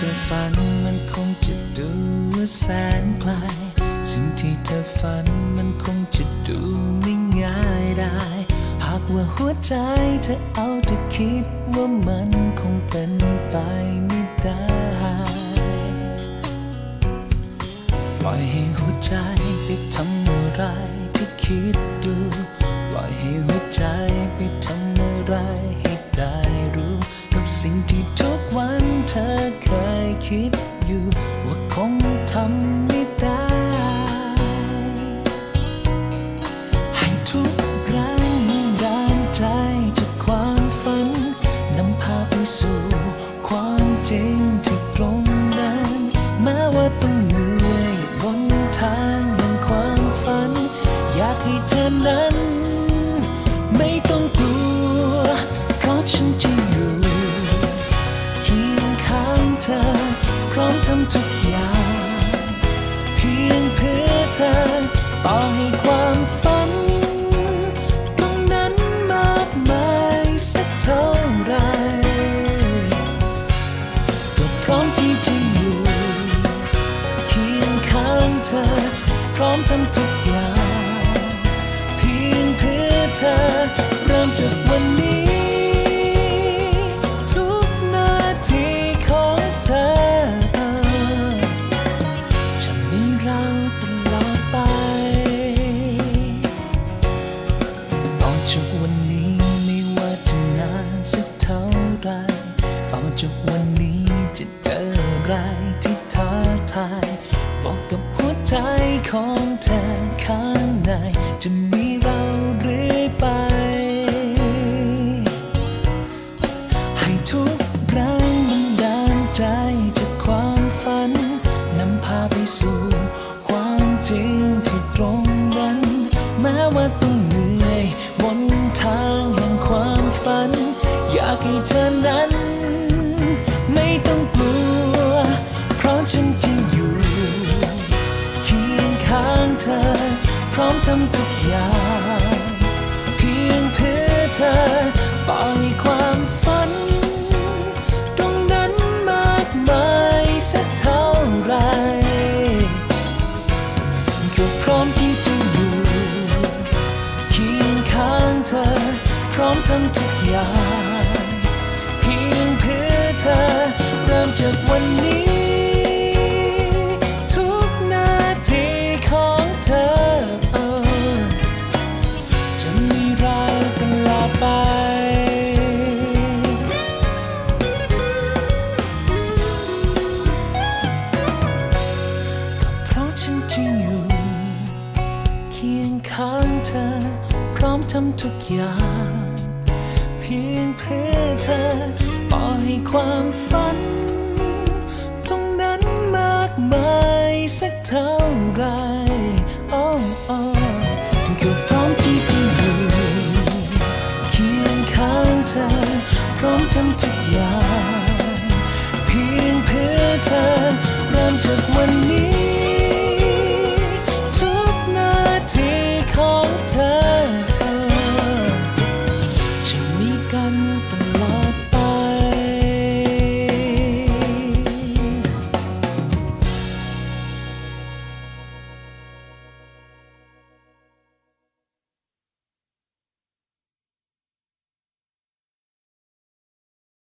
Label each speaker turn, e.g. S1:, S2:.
S1: เธอฝันมันคงจะดูแสนไกลสิ่งที่เธอฝันมันคงจะดูไม่ง่ายได้ หากว่าหัวใจเธอเอาแต่คิดว่ามันคงเป็นไปไม่ได้ปล่อยให้หัวใจไปทำอะไรที่คิดดูปล่อยให้หัวใจไปทำอะไรให้ได้รู้ กับสิ่งที่ทุกวันเธอเคย คิดอยู่ว่าคงทำ พร้อมทำทุกอย่าง เพียงเพื่อเธอต่อให้ความฝัน ตรงนั้นมากมายสักเท่าไหรก็พร้อมที่จะอยู่ เคียงข้างเธอ พร้อมทำทุกอย่าง เพียงเพื่อเธอ จากวันนี้ไม่ว่าจะนานสักเท่าไรต่อจากวันนี้จะเจออะไรที่ท้าทาย บอกกับหัวใจของเธอข้างใน จะมีเราเรื่อยไป ให้ทุกแรงบันดาลใจจากความฝันนำพาไปสู่ ความจริงที่ตรงนั้น แม้ว่าต้องากให้เธอนั้น ไม่ต้องกลัว เพราะฉันจะอยู่เคียงข้างเธอ พร้อมทำทุกอย่าง เพียงเพื่อเธอต่อให้ความฝัน ตรงนั้นมากมายสักเท่าไหรก็พร้อมที่จะอยู่เคียงข้างเธอ พร้อมทำทุกอย่าง พียงเพื่อเธอ เริ่มจากวันนี้ ทุกนาทีของเธอ จะมีเราตลอดไป ก็เพราะฉันจะอยู่ เคียงข้างเธอ พร้อมทำทุกอย่าง เพียงเพื่อเธอ ให้ความฝัน ตรงนั้นมากมายสักเท่าไรอ้ออ้อก็พร้อมที่จะอยู่เคียงข้างเธอ พร้อมทำทุก